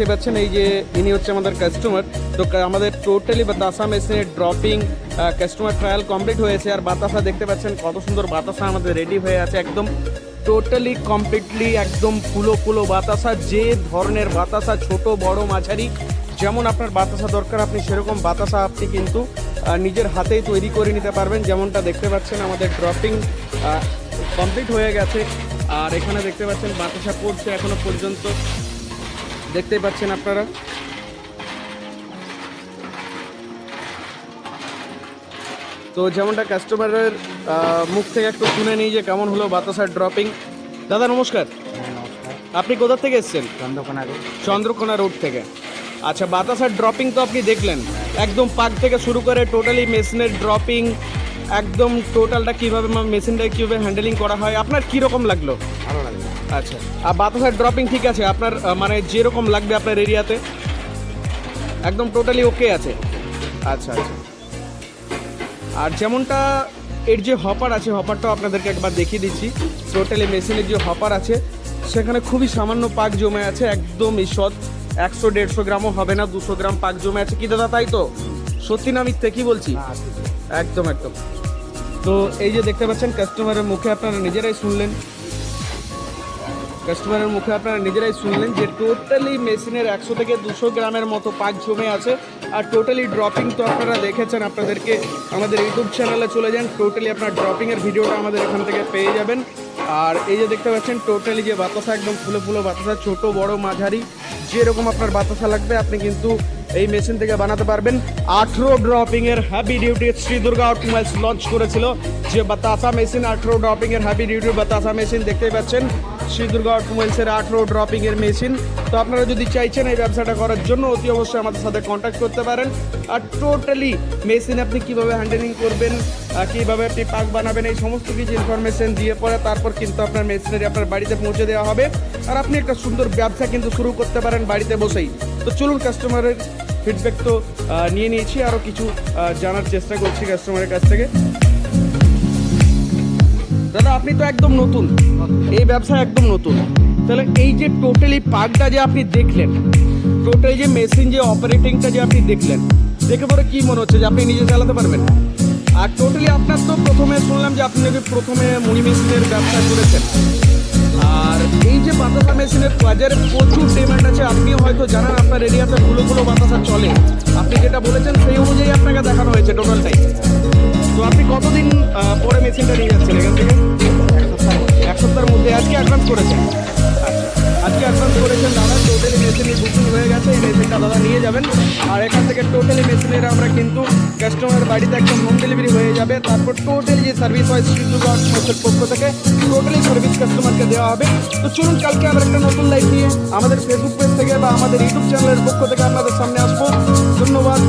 দেখতে পাচ্ছেন, এই যে ইনি হচ্ছে আমাদের কাস্টমার তো আমাদের টোটালি বাতাসা মেশিনের ড্রপিং কাস্টমার ট্রায়াল কমপ্লিট হয়েছে। আর বাতাসা দেখতে পাচ্ছেন, কত সুন্দর বাতাসা আমাদের রেডি হয়ে আছে। একদম টোটালি কমপ্লিটলি একদম ফুলো ফুলো বাতাসা, যে ধরনের বাতাসা, ছোট, বড়, মাঝারি, যেমন আপনার বাতাসা দরকার, আপনি সেরকম বাতাসা আপনি কিন্তু নিজের হাতেই তৈরি করে নিতে পারবেন। যেমনটা দেখতে পাচ্ছেন, আমাদের ড্রপিং কমপ্লিট হয়ে গেছে। আর এখানে দেখতে পাচ্ছেন, বাতাসা পড়ছে এখনও পর্যন্ত। দেখতেই পাচ্ছেন আপনারা। তো যেমনটা কাস্টমারের মুখ থেকে একটু শুনে নিই যে কেমন হলো বাতাসার ড্রপিং দাদা নমস্কার। আপনি কোথা থেকে এসেছেন? চন্দ্রকোনা রোড চন্দ্রকোনা রোড থেকে। আচ্ছা বাতাসার ড্রপিং তো আপনি দেখলেন। একদম পাক থেকে শুরু করে টোটালি মেশিনের ড্রপিং একদম টোটালটা কীভাবে মেশিনটা কীভাবে হ্যান্ডেলিং করা হয় আপনার কীরকম লাগল? ভালো লাগবে আচ্ছা। আর বাতাসের ড্রপিং ঠিক আছে? আপনার মানে যেরকম লাগবে আপনার এরিয়াতে একদম টোটালি ওকে আছে। আচ্ছা আচ্ছা। আর যেমনটা এর যে হপার আছে হপারটাও আপনাদেরকে একবার দেখিয়ে দিচ্ছি। টোটালি মেশিনের যে হপার আছে সেখানে খুবই সামান্য পাক জমে আছে একদম ঈষৎ একশো দেড়শো গ্রামও হবে না দুশো গ্রাম পাক জমে আছে। কি দাদা তাই তো? সত্যি না মিথ্যে কি বলছি। একদম একদম। তো এই যে দেখতে পাচ্ছেন কাস্টমারের মুখে আপনারা নিজেরাই শুনলেন। কাস্টমারের মুখে আপনারা নিজেরাই শুনলেন যে টোটালি মেশিনের একশো থেকে দুশো গ্রামের মতো পাক জমে আছে। আর টোটালি ড্রপিং তো আপনারা দেখেছেন আপনাদেরকে আমাদের ইউটিউব চ্যানেলে চলে যান। টোটালি আপনার ড্রপিংয়ের ভিডিওটা আমাদের এখান থেকে পেয়ে যাবেন। আর এই যে দেখতে পাচ্ছেন টোটালি যে বাতাসা, একদম ফুলো ফুলো বাতাসা, ছোট, বড়, মাঝারি, যেরকম আপনার বাতাসা লাগবে, আপনি কিন্তু এই মেশিন থেকে বানাতে পারবেন। আঠেরো ড্রপিং এর heavy duty Shri Durga Automiles launch করেছিল। যে বাতাসা মেশিন আঠেরো ড্রপিং এর হ্যাভি ডিউটি বাতাসা মেশিন দেখতেই পাচ্ছেন। শ্রী দুর্গা অটোমাইলসের আঠেরো ড্রপিং এর মেশিন। তো আপনারা যদি চাইছেন এই ব্যবসাটা করার জন্য, অতি অবশ্যই আমাদের সাথে কন্ট্যাক্ট করতে পারেন। আর টোটালি মেশিন আপনি কীভাবে হ্যান্ডেলিং করবেন কীভাবে আপনি পাক বানাবেন, এই সমস্ত কিছু ইনফরমেশন দিয়ে পরে তারপর কিন্তু আপনার মেশিনারি আপনার বাড়িতে পৌঁছে দেওয়া হবে। আর আপনি একটা সুন্দর ব্যবসা কিন্তু শুরু করতে পারেন বাড়িতে বসেই। তো চলুন কাস্টমারের ফিডব্যাক তো নিয়ে নিয়েছি। আরও কিছু জানার চেষ্টা করছি কাস্টমারের কাছ থেকে। দাদা, আপনি তো একদম নতুন। এই ব্যবসা একদম নতুন। তাহলে এই যে টোটালি পার্কটা যে আপনি দেখলেন, টোটালি যে মেশিন যে অপারেটিংটা যে আপনি দেখলেন, দেখে পরে কি মনে হচ্ছে যে আপনি নিজে চালাতে পারবেন? আর টোটালি আপনার তো প্রথমে শুনলাম যে আপনি নাকি প্রথমে মুড়ি মেশিনের ব্যবসা করেছেন। আর এই যে বাতাসা মেশিনের বাজারে প্রচুর ডিমান্ড আছে। আপনি হয়তো জানেন, আপনার এরিয়াতে গুলো গুলো বাতাসা চলে। আপনি যেটা বলেছেন, সেই অনুযায়ী আপনাকে দেখানো হয়েছে টোটালটাই তো আপনি কতদিন পরে মেশিনটা নিয়ে যাচ্ছেন এখান থেকে? এক সপ্তাহের মধ্যে আজকে অ্যাডভান্স করেছেন। আচ্ছা। আজকে অ্যাডভান্স করেছেন দাদা টোটালি মেশিনের বুকিং হয়ে গেছে, এই মেশিনটা দাদা নিয়ে যাবেন। আর এখান থেকে টোটালি মেশিনের আমরা কিন্তু কাস্টমার বাড়িতে একদম হোম ডেলিভারি হয়ে যাবে। তারপর টোটালি যে সার্ভিস হয় সিদ্ধু গভর্নমেন্টের পক্ষ থেকে টোটালি সার্ভিস কাস্টমারকে দেওয়া হবে। তো চলুন, কালকে আবার একটা নতুন লাইভ নিয়ে আমাদের ফেসবুক পেজ থেকে বা আমাদের ইউটিউব চ্যানেলের পক্ষ থেকে আপনাদের সামনে আসব। ধন্যবাদ।